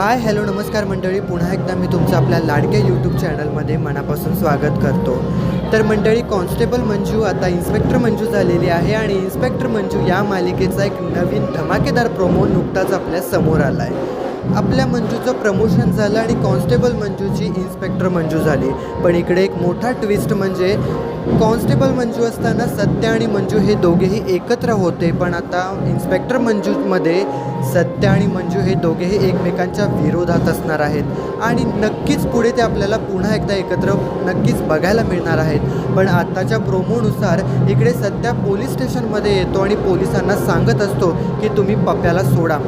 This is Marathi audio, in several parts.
हाय हॅलो नमस्कार मंडळी. पुन्हा एकदा मी तुमचं आपल्या लाडक्या यूट्यूब चॅनलमध्ये मनापासून स्वागत करतो. तर मंडळी कॉन्स्टेबल मंजू आता इन्स्पेक्टर मंजू झालेली आहे आणि इन्स्पेक्टर मंजू या मालिकेचा एक नवीन धमाकेदार प्रोमो नुकताच आपल्यासमोर आला आहे आपल्या मंजूचं प्रमोशन झालं आणि कॉन्स्टेबल मंजूची इन्स्पेक्टर मंजू झाली. पण इकडे एक मोठा ट्विस्ट म्हणजे कॉन्स्टेबल मंजू असताना सत्य आणि मंजू हे दोघेही एकत्र होते. पण आता इन्स्पेक्टर मंजूमध्ये सत्य आणि मंजू हे दोघेही एकमेकांच्या विरोधात असणार आहेत. आणि नक्कीच पुढे ते आपल्याला पुन्हा एकदा एकत्र नक्कीच बघायला मिळणार आहेत. पण आत्ताच्या प्रोमोनुसार इकडे सध्या पोलीस स्टेशनमध्ये येतो आणि पोलिसांना सांगत असतो की तुम्ही पप्प्याला सोडा.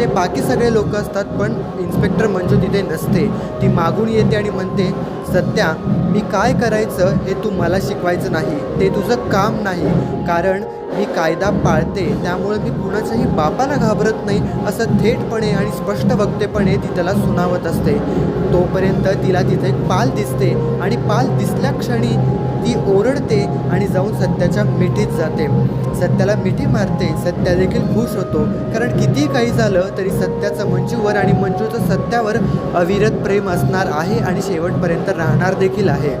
तिथे बाकी सगळे लोक असतात पण इन्स्पेक्टर मंजू तिथे नसते. ती मागून येते आणि म्हणते सत्या मी काय करायचं हे तू मला शिकवायचं नाही ते तुझं काम नाही. कारण मी कायदा पाळते त्यामुळे मी कुणाच्याही बापाला घाबरत नाही असं थेटपणे आणि स्पष्ट वक्तेपणे ती त्याला सुनावत असते. तोपर्यंत तिला तिथे एक पाल दिसते आणि पाल दिसल्या क्षणी ती ओरडते आणि जाऊन सत्याच्या मिठीत जाते. सत्याला मिठी मारते सत्या देखील खुश होतो. कारण किती काही झालं तरी सत्याचं मंजूवर आणि मंजूचं सत्यावर अविरत प्रेम असणार आहे आणि शेवटपर्यंत राहणार देखील आहे.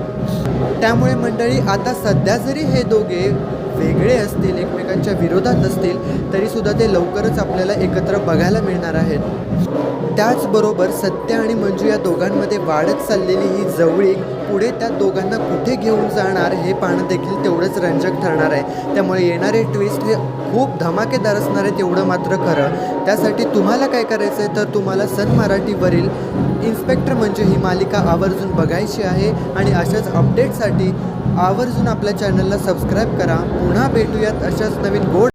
त्यामुळे मंडळी आता सध्या जरी हे दोघे वेगळे असतील एकमेकांच्या विरोधात असतील तरीसुद्धा ते लवकरच आपल्याला एकत्र बघायला मिळणार आहेत. त्याचबरोबर सत्य आणि मंजू या दोघांमध्ये वाढत चाललेली ही जवळीक पुढे त्या दोघांना कुठे घेऊन जाणार हे पाहणं देखील तेवढंच रंजक ठरणार आहे. त्यामुळे येणारे ट्विस्ट हे खूप धमाकेदार असणार आहे तेवढं मात्र खरं. त्यासाठी तुम्हाला काय करायचं आहे तर तुम्हाला सन मराठीवरील इन्स्पेक्टर म्हणजे ही मालिका आवर्जून बघायची आहे आणि अशाच अपडेटसाठी आवर्जून आपल्या चॅनलला सबस्क्राईब करा. पुन्हा भेटूयात अशाच नवीन गोड